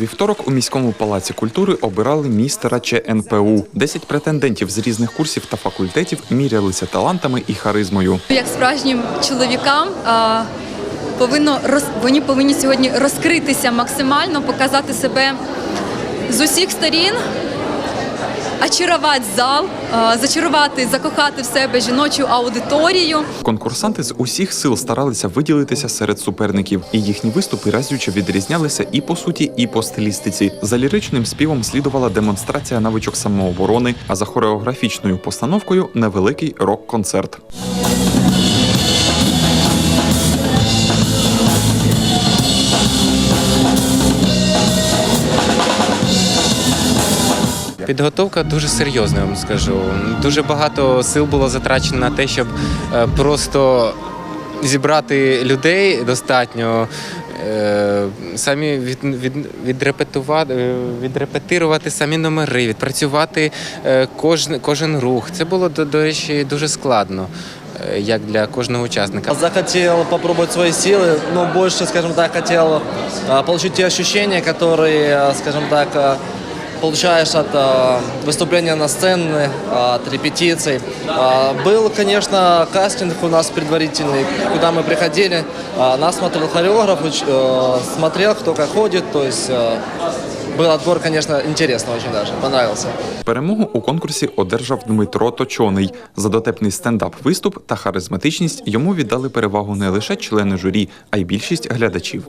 вівторок у міському палаці культури обирали містера ЧНПУ. Десять претендентів з різних курсів та факультетів мірялися талантами і харизмою. Як справжнім чоловікам повинно роз, вони повинні сьогодні розкритися максимально, показати себе з усіх сторін, очарувати зал, зачарувати, закохати в себе жіночу аудиторію. Конкурсанти з усіх сил старалися виділитися серед суперників, і їхні виступи разюче відрізнялися і по суті, і по стилістиці. За ліричним співом слідувала демонстрація навичок самооборони, а за хореографічною постановкою невеликий рок-концерт. Підготовка дуже серйозна, я вам скажу. Дуже багато сил було затрачено на те, щоб е, просто зібрати людей достатньо. е, Самі від, від, відрепетувати, е, відрепетирувати самі номери, відпрацювати кожен, кожен рух. Це було, до, до речі, дуже складно, як для кожного учасника. Захотел попробовать свои силы, но больше, скажем так, получить те ощущения, которые, а, скажем так, получаешь от а, выступления на сцене, а, от репетиций. А, Был, конечно, кастинг у нас предварительный, куда мы приходили. А, Нас смотрел хореограф, уч- э, смотрел, кто как ходит, то есть э, был отбор, конечно, интересно очень даже, понравился. Перемогу у конкурсі одержав Дмитро Точоний. За дотепний стендап-виступ та харизматичність йому віддали перевагу не лише члени журі, а й більшість глядачів.